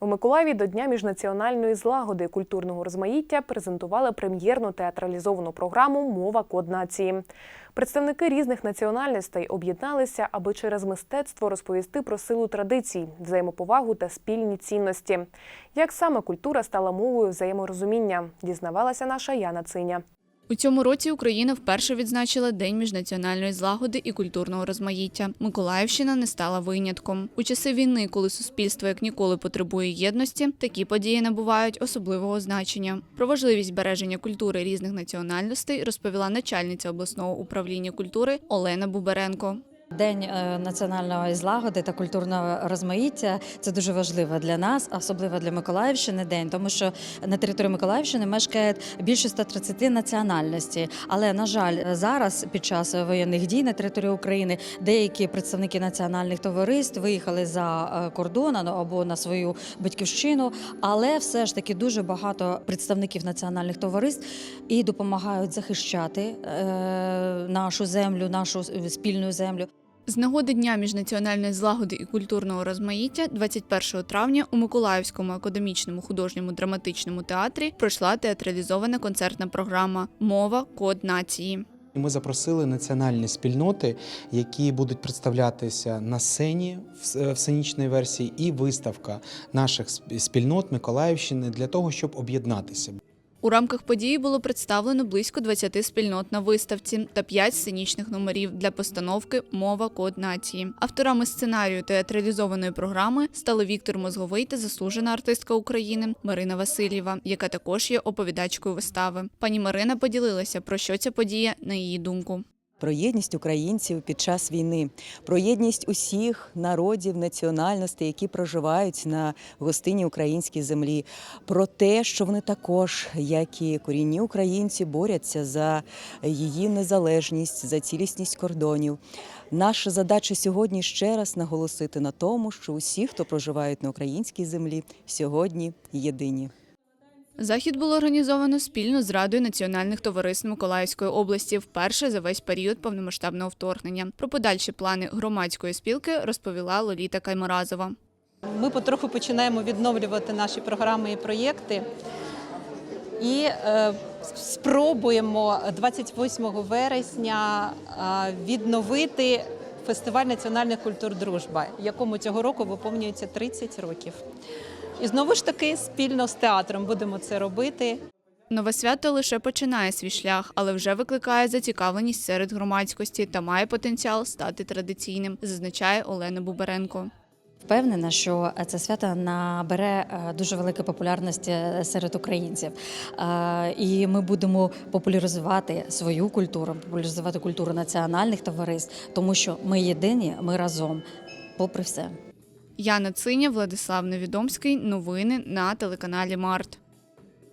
У Миколаєві до Дня міжнаціональної злагоди і культурного розмаїття презентували прем'єрну театралізовану програму Мова код нації. Представники різних національностей об'єдналися, аби через мистецтво розповісти про силу традицій, взаємоповагу та спільні цінності. Як саме культура стала мовою взаєморозуміння, дізнавалася наша Яна Циня. У цьому році Україна вперше відзначила День міжнаціональної злагоди і культурного розмаїття. Миколаївщина не стала винятком. У часи війни, коли суспільство як ніколи потребує єдності, такі події набувають особливого значення. Про важливість береження культури різних національностей розповіла начальниця обласного управління культури Олена Буберенко. День е, національної злагоди та культурного розмаїття це дуже важливо для нас, особливо для Миколаївщини. День, тому що на території Миколаївщини мешкає більше 130 національностей. Але на жаль, зараз під час воєнних дій на території України деякі представники національних товариств виїхали за е, кордон ну, або на свою батьківщину. Але все ж таки дуже багато представників національних товариств і допомагають захищати е, нашу землю, нашу спільну землю. З нагоди Дня міжнаціональної злагоди і культурного розмаїття 21 травня у Миколаївському академічному художньому драматичному театрі пройшла театралізована концертна програма Мова код нації. Ми запросили національні спільноти, які будуть представлятися на сцені в сценічній версії, і виставка наших спільнот Миколаївщини для того, щоб об'єднатися. У рамках події було представлено близько 20 спільнот на виставці та 5 сценічних номерів для постановки Мова код нації. Авторами сценарію театралізованої програми стали Віктор Мозговий та заслужена артистка України Марина Васильєва, яка також є оповідачкою вистави. Пані Марина поділилася про що ця подія на її думку. Про єдність українців під час війни, про єдність усіх народів, національностей, які проживають на гостині українській землі, про те, що вони також, як і корінні українці, борються за її незалежність, за цілісність кордонів. Наша задача сьогодні ще раз наголосити на тому, що усі, хто проживають на українській землі, сьогодні єдині. Захід було організовано спільно з Радою національних товариств Миколаївської області вперше за весь період повномасштабного вторгнення. Про подальші плани громадської спілки розповіла Лоліта Кайморазова. Ми потроху починаємо відновлювати наші програми і проєкти. І е, спробуємо 28 вересня е, відновити фестиваль національних культур Дружба, якому цього року виповнюється 30 років. І знову ж таки спільно з театром будемо це робити. Нове свято лише починає свій шлях, але вже викликає зацікавленість серед громадськості та має потенціал стати традиційним, зазначає Олена Бубаренко. Впевнена, що це свято набере е, дуже великої популярності серед українців, Е, і ми будемо популяризувати свою культуру, популяризувати культуру національних товариств, тому що ми єдині, ми разом, попри все. Яна Циня, Владислав Невідомський. Новини на телеканалі Март.